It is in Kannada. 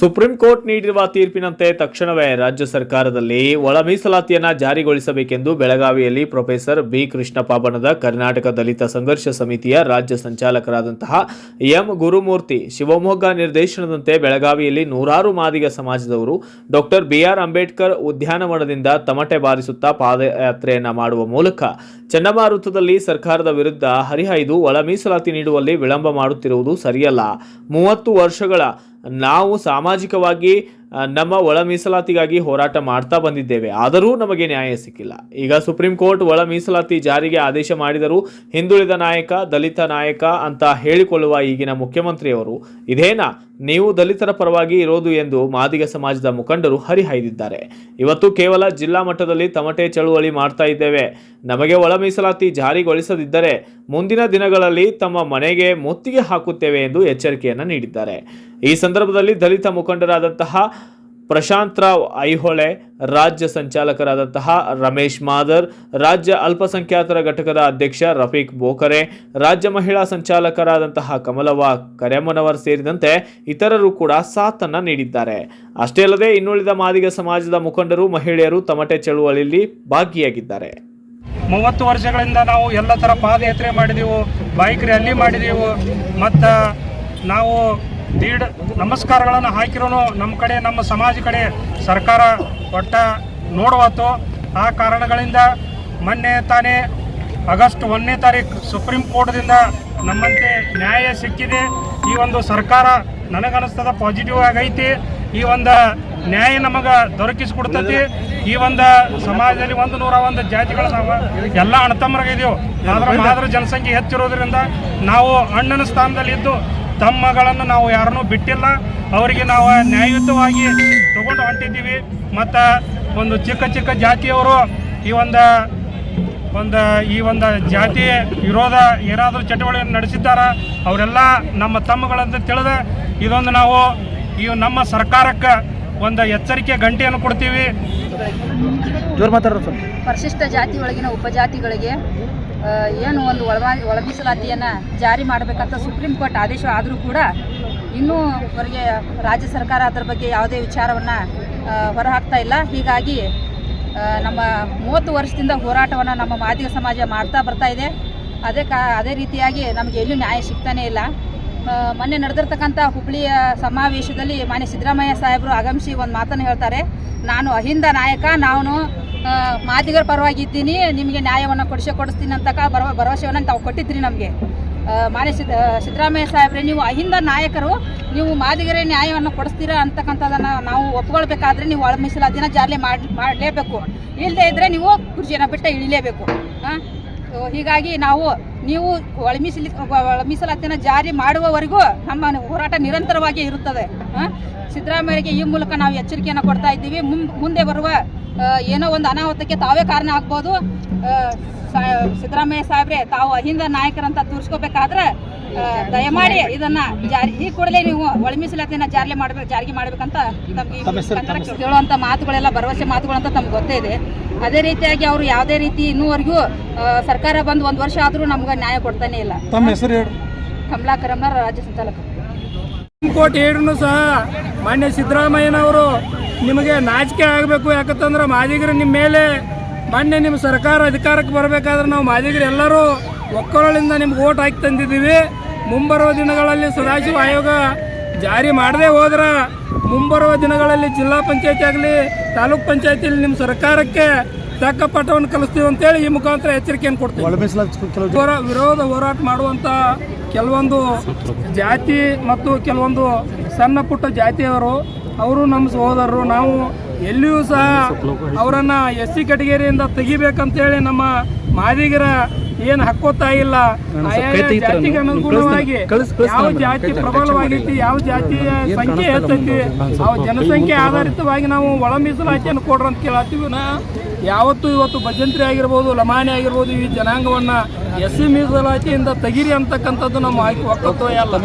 ಸುಪ್ರೀಂ ಕೋರ್ಟ್ ನೀಡಿರುವ ತೀರ್ಪಿನಂತೆ ತಕ್ಷಣವೇ ರಾಜ್ಯ ಸರ್ಕಾರದಲ್ಲಿ ಒಳ ಮೀಸಲಾತಿಯನ್ನ ಜಾರಿಗೊಳಿಸಬೇಕೆಂದು ಬೆಳಗಾವಿಯಲ್ಲಿ ಪ್ರೊಫೆಸರ್ ಬಿ ಕೃಷ್ಣಪ್ಪ ಬಣದ ಕರ್ನಾಟಕ ದಲಿತ ಸಂಘರ್ಷ ಸಮಿತಿಯ ರಾಜ್ಯ ಸಂಚಾಲಕರಾದಂತಹ ಎಂ ಗುರುಮೂರ್ತಿ ಶಿವಮೊಗ್ಗ ನಿರ್ದೇಶನದಂತೆ ಬೆಳಗಾವಿಯಲ್ಲಿ ನೂರಾರು ಮಾದಿಗ ಸಮಾಜದವರು ಡಾಕ್ಟರ್ ಬಿಆರ್ ಅಂಬೇಡ್ಕರ್ ಉದ್ಯಾನವನದಿಂದ ತಮಟೆ ಬಾರಿಸುತ್ತಾ ಪಾದಯಾತ್ರೆಯನ್ನು ಮಾಡುವ ಮೂಲಕ ಚಂಡಮಾರುತದಲ್ಲಿ ಸರ್ಕಾರದ ವಿರುದ್ಧ ಹರಿಹಾಯ್ದು ಒಳ ಮೀಸಲಾತಿ ನೀಡುವಲ್ಲಿ ವಿಳಂಬ ಮಾಡುತ್ತಿರುವುದು ಸರಿಯಲ್ಲ. ಮೂವತ್ತು ವರ್ಷಗಳ ನಾವು ಸಾಮಾಜಿಕವಾಗಿ ನಮ್ಮ ಒಳ ಮೀಸಲಾತಿಗಾಗಿ ಹೋರಾಟ ಮಾಡ್ತಾ ಬಂದಿದ್ದೇವೆ. ಆದರೂ ನಮಗೆ ನ್ಯಾಯ ಸಿಕ್ಕಿಲ್ಲ. ಈಗ ಸುಪ್ರೀಂ ಕೋರ್ಟ್ ಒಳ ಮೀಸಲಾತಿ ಜಾರಿಗೆ ಆದೇಶ ಮಾಡಿದರೂ ಹಿಂದುಳಿದ ನಾಯಕ, ದಲಿತ ನಾಯಕ ಅಂತ ಹೇಳಿಕೊಳ್ಳುವ ಈಗಿನ ಮುಖ್ಯಮಂತ್ರಿಯವರು ಇದೇನಾ? ನೀವು ದಲಿತರ ಪರವಾಗಿ ಇರೋದು ಎಂದು ಮಾದಿಗ ಸಮಾಜದ ಮುಖಂಡರು ಹರಿಹಾಯ್ದಿದ್ದಾರೆ. ಇವತ್ತು ಕೇವಲ ಜಿಲ್ಲಾ ಮಟ್ಟದಲ್ಲಿ ತಮಟೆ ಚಳುವಳಿ ಮಾಡ್ತಾ ಇದ್ದೇವೆ. ನಮಗೆ ಒಳ ಮೀಸಲಾತಿ ಜಾರಿಗೊಳಿಸದಿದ್ದರೆ ಮುಂದಿನ ದಿನಗಳಲ್ಲಿ ತಮ್ಮ ಮನೆಗೆ ಮುತ್ತಿಗೆ ಹಾಕುತ್ತೇವೆ ಎಂದು ಎಚ್ಚರಿಕೆಯನ್ನು ನೀಡಿದ್ದಾರೆ. ಈ ಸಂದರ್ಭದಲ್ಲಿ ದಲಿತ ಮುಖಂಡರಾದಂತಹ ಪ್ರಶಾಂತ್ ರಾವ್ ಐಹೊಳೆ, ರಾಜ್ಯ ಸಂಚಾಲಕರಾದಂತಹ ರಮೇಶ್ ಮಾದರ್, ರಾಜ್ಯ ಅಲ್ಪಸಂಖ್ಯಾತರ ಘಟಕದ ಅಧ್ಯಕ್ಷ ರಫೀಕ್ ಬೋಕರೆ ರಾಜ್ಯ ಮಹಿಳಾ ಸಂಚಾಲಕರಾದಂತಹ ಕಮಲವ್ವ ಕರೆಮ್ಮನವರ್ ಸೇರಿದಂತೆ ಇತರರು ಕೂಡ ಸಾಥನ್ನು ನೀಡಿದ್ದಾರೆ. ಅಷ್ಟೇ ಅಲ್ಲದೆ ಇನ್ನುಳಿದ ಮಾದಿಗ ಸಮಾಜದ ಮುಖಂಡರು, ಮಹಿಳೆಯರು ತಮಟೆ ಚಳುವಳಿಯಲ್ಲಿ ಭಾಗಿಯಾಗಿದ್ದಾರೆ. ಮೂವತ್ತು ವರ್ಷಗಳಿಂದ ನಾವು ಎಲ್ಲ ಥರ ಪಾದಯಾತ್ರೆ ಮಾಡಿದೆವು, ಬೈಕ್ ರ್ಯಾಲಿ ಮಾಡಿದೆವು, ಮತ್ತು ನಾವು ದೀಡ್ ನಮಸ್ಕಾರಗಳನ್ನು ಹಾಕಿರೋನು ನಮ್ಮ ಕಡೆ, ನಮ್ಮ ಸಮಾಜ ಕಡೆ ಸರ್ಕಾರ ಒಟ್ಟ ನೋಡುವತ್ತು. ಆ ಕಾರಣಗಳಿಂದ ಮೊನ್ನೆ ತಾನೇ ಆಗಸ್ಟ್ ಒಂದನೇ ತಾರೀಕು ಸುಪ್ರೀಂ ಕೋರ್ಟ್ದಿಂದ ನಮ್ಮಂತೆ ನ್ಯಾಯ ಸಿಕ್ಕಿದೆ. ಈ ಒಂದು ಸರ್ಕಾರ ನನಗನ್ನಿಸ್ತದ ಪಾಸಿಟಿವ್ ಆಗೈತಿ. ಈ ಒಂದು ನ್ಯಾಯ ನಮಗೆ ದೊರಕಿಸಿಕೊಡ್ತೈತಿ. ಈ ಒಂದು ಸಮಾಜದಲ್ಲಿ ಒಂದು ನೂರ ಒಂದು ಜಾತಿಗಳು ನಾವು ಎಲ್ಲ ಅಣ್ಣತಮ್ಮರಾಗಿದ್ದೀವಿ ಆದ್ರೆ ಮಾದರಿ ಜನಸಂಖ್ಯೆ ಹೆಚ್ಚಿರೋದ್ರಿಂದ ನಾವು ಅಣ್ಣನ ಸ್ಥಾನದಲ್ಲಿ ಇದ್ದು ತಮ್ಮಗಳನ್ನು ನಾವು ಯಾರನ್ನೂ ಬಿಟ್ಟಿಲ್ಲ. ಅವರಿಗೆ ನಾವು ನ್ಯಾಯಯುತವಾಗಿ ತಗೊಂಡು ಹೊಂಟಿದ್ದೀವಿ. ಮತ್ತು ಒಂದು ಚಿಕ್ಕ ಚಿಕ್ಕ ಜಾತಿಯವರು ಈ ಒಂದು ಒಂದು, ಈ ಒಂದು ಜಾತಿ ವಿರೋಧ ಏನಾದರೂ ಚಟುವಟಿಕೆ ನಡೆಸಿದ್ದಾರೆ? ಅವರೆಲ್ಲ ನಮ್ಮ ತಮ್ಮಗಳಂತ ತಿಳಿದ ಇದೊಂದು ನಾವು ಈ ನಮ್ಮ ಸರ್ಕಾರಕ್ಕೆ ಒಂದು ಎಚ್ಚರಿಕೆ ಗಂಟೆಯನ್ನು ಕೊಡ್ತೀವಿ. ಪರಿಶಿಷ್ಟ ಜಾತಿ ಒಳಗಿನ ಉಪಜಾತಿಗಳಿಗೆ ಏನು ಒಂದು ಒಳ ಒಳ ಮೀಸಲಾತಿಯನ್ನು ಜಾರಿ ಮಾಡಬೇಕಂತ ಸುಪ್ರೀಂ ಕೋರ್ಟ್ ಆದೇಶ ಆದರೂ ಕೂಡ ಇನ್ನೂ ಅವರಿಗೆ ರಾಜ್ಯ ಸರ್ಕಾರ ಅದರ ಬಗ್ಗೆ ಯಾವುದೇ ವಿಚಾರವನ್ನು ಹೊರಹಾಕ್ತಾ ಇಲ್ಲ. ಹೀಗಾಗಿ ನಮ್ಮ ಮೂವತ್ತು ವರ್ಷದಿಂದ ಹೋರಾಟವನ್ನು ನಮ್ಮ ಮಾದಿಗ ಸಮಾಜ ಮಾಡ್ತಾ ಬರ್ತಾ ಇದೆ. ಅದೇ ಕಾ, ಅದೇ ರೀತಿಯಾಗಿ ನಮಗೆ ಎಲ್ಲೂ ನ್ಯಾಯ ಸಿಗ್ತಾನೇ ಇಲ್ಲ. ಮೊನ್ನೆ ನಡೆದಿರ್ತಕ್ಕಂಥ ಹುಬ್ಬಳ್ಳಿಯ ಸಮಾವೇಶದಲ್ಲಿ ಮಾನ್ಯ ಸಿದ್ದರಾಮಯ್ಯ ಸಾಹೇಬರು ಆಗಮಿಸಿ ಒಂದು ಮಾತನ್ನು ಹೇಳ್ತಾರೆ. ನಾನು ಅಹಿಂದ ನಾಯಕ, ನಾನು ಮಾದಿಗರ ಪರವಾಗಿ ಇದ್ದೀನಿ. ನಿಮಗೆ ನ್ಯಾಯವನ್ನು ಕೊಡಿಸೇ, ಕೊಡಿಸ್ತೀನಿ ಅಂತಕ ಭರ ಭರವಸೆಯನ್ನು ತಾವು ಕೊಟ್ಟಿದ್ರಿ ನಮಗೆ. ಮಾನ್ಯ ಸಿದ್ದ ಸಿದ್ದರಾಮಯ್ಯ ಸಾಹೇಬ್ರೆ, ನೀವು ಅಹಿಂದ ನಾಯಕರು, ನೀವು ಮಾದಿಗರೇ ನ್ಯಾಯವನ್ನು ಕೊಡಿಸ್ತೀರಾ ಅಂತಕ್ಕಂಥದ್ದನ್ನು ನಾವು ಒಪ್ಕೊಳ್ಬೇಕಾದ್ರೆ ನೀವು ಒಳ ಮೀಸಲಾತಿನ ಜಾರಿ ಮಾಡಿ ಮಾಡಲೇಬೇಕು. ಇಲ್ಲದೇ ಇದ್ದರೆ ನೀವು ಕುರ್ಚಿಯನ್ನು ಬಿಟ್ಟು ಇಳಿಲೇಬೇಕು. ಹಾಂ ಹೀಗಾಗಿ ನಾವು ನೀವು ಒಳಮೀಸಲಿ ಜಾರಿ ಮಾಡುವವರೆಗೂ ನಮ್ಮ ಹೋರಾಟ ನಿರಂತರವಾಗಿ ಇರುತ್ತದೆ. ಸಿದ್ದರಾಮಯ್ಯಗೆ ಈ ಮೂಲಕ ನಾವು ಎಚ್ಚರಿಕೆಯನ್ನು ಕೊಡ್ತಾ ಇದ್ದೀವಿ. ಮುಂದೆ ಬರುವ ಏನೋ ಒಂದು ಅನಾಹುತಕ್ಕೆ ತಾವೇ ಕಾರಣ ಆಗ್ಬೋದು. ಸಿದ್ದರಾಮಯ್ಯ ಸಾಹೇಬ್ರೆ, ತಾವು ಅಹಿಂದ ನಾಯಕರಂತ ತೋರಿಸ್ಕೋಬೇಕಾದ್ರೆ ದಯಮಾಡಿ ಇದನ್ನ ಜಾರಿ ಈ ಕೂಡಲೇ ನೀವು ಒಳ ಮೀಸಲಾತಿಯನ್ನ ಜಾರಿ ಮಾಡ್ಬೇಕು ಜಾರಿಗೆ ಮಾಡ್ಬೇಕಂತ ತಮಗೆ ಮಾತುಗಳೆಲ್ಲ ಭರವಸೆ ಮಾತುಗಳಂತ ತಮ್ಗೆ ಗೊತ್ತೇ ಇದೆ. ಅದೇ ರೀತಿಯಾಗಿ ಅವರು ಯಾವುದೇ ರೀತಿ ಇನ್ನೂವರೆಗೂ ಸರ್ಕಾರ ಬಂದು ಒಂದು ವರ್ಷ ಆದರೂ ನಮ್ಗೆ ನ್ಯಾಯ ಕೊಡ್ತಾನೆ ಇಲ್ಲ. ತಮ್ಮ ಹೆಸರು ಹೇಳಿ. ಕಮಲಾಕರಮ್ನ ರಾಜ್ಯ ಸಂಚಾಲಕ. ಸುಪ್ರೀಂ ಕೋರ್ಟ್ ಹೇಳಿದ್ರು ಸಹ ಮಾನ್ಯ ಸಿದ್ದರಾಮಯ್ಯನವರು ನಿಮಗೆ ನಾಚಿಕೆ ಆಗಬೇಕು. ಯಾಕಂತಂದ್ರೆ ಮಾದಿಗರು ನಿಮ್ಮ ಮೇಲೆ ಮಾನ್ಯ ನಿಮ್ಮ ಸರ್ಕಾರ ಅಧಿಕಾರಕ್ಕೆ ಬರಬೇಕಾದ್ರೆ ನಾವು ಮಾದಿಗರು ಎಲ್ಲರೂ ಒಕ್ಕರಳಿಂದ ನಿಮ್ಗೆ ಓಟ್ ಹಾಕಿ ತಂದಿದ್ದೀವಿ. ಮುಂಬರುವ ದಿನಗಳಲ್ಲಿ ಸದಾಶಿವ ಆಯೋಗ ಜಾರಿ ಮಾಡದೇ ಹೋದ್ರೆ ಮುಂಬರುವ ದಿನಗಳಲ್ಲಿ ಜಿಲ್ಲಾ ಪಂಚಾಯತಿ ಆಗಲಿ ತಾಲೂಕ್ ಪಂಚಾಯತಿಯಲ್ಲಿ ನಿಮ್ಮ ಸರ್ಕಾರಕ್ಕೆ ತಕ್ಕ ಪಟ್ಟವನ್ನು ಕಲಿಸ್ತೀವಿ ಅಂತೇಳಿ ಈ ಮುಖಾಂತರ ಎಚ್ಚರಿಕೆಯನ್ನು ಕೊಡ್ತೀವಿ ವಿರೋಧ ಹೋರಾಟ ಮಾಡುವಂಥ ಕೆಲವೊಂದು ಜಾತಿ ಮತ್ತು ಕೆಲವೊಂದು ಸಣ್ಣ ಪುಟ್ಟ ಜಾತಿಯವರು ಅವರು ನಮ್ಮ ಸಹೋದರರು ನಾವು ಎಲ್ಲಿಯೂ ಸಹ ಅವರನ್ನು ಎಸ್ ಸಿ ಕೆಟಗರಿಯಿಂದ ತೆಗಿಬೇಕಂತೇಳಿ ನಮ್ಮ ಮಾದಿಗರ ಏನು ಹಕ್ಕೋತಾ ಇಲ್ಲ? ಜಾತಿಗೆ ಅನುಗುಣವಾಗಿ ಯಾವ ಜಾತಿ ಪ್ರಬಲವಾಗೈತಿ ಯಾವ ಜಾತಿಯ ಸಂಖ್ಯೆ ಹೆಚ್ಚೈತಿ ಆ ಜನಸಂಖ್ಯೆ ಆಧಾರಿತವಾಗಿ ನಾವು ಒಳ ಮೀಸಲಾತಿಯನ್ನು ಕೊಡ್ರಿ ಅಂತ ಕೇಳತ್ತೀವಿ. ನಾ ಯಾವತ್ತು ಇವತ್ತು ಭಜಂತ್ರಿ ಆಗಿರ್ಬೋದು ಲಮಾನಿ ಆಗಿರ್ಬೋದು ಈ ಜನಾಂಗವನ್ನ ಎಸ್ ಸಿ ಮೀಸಲಾತಿಯಿಂದ ತೆಗಿರಿ ಅಂತಕ್ಕಂಥದ್ದು ನಮ್ಮ ಆಯ್ಕೆ ಒಕ್ಕತ್ವ ಅಲ್ಲ.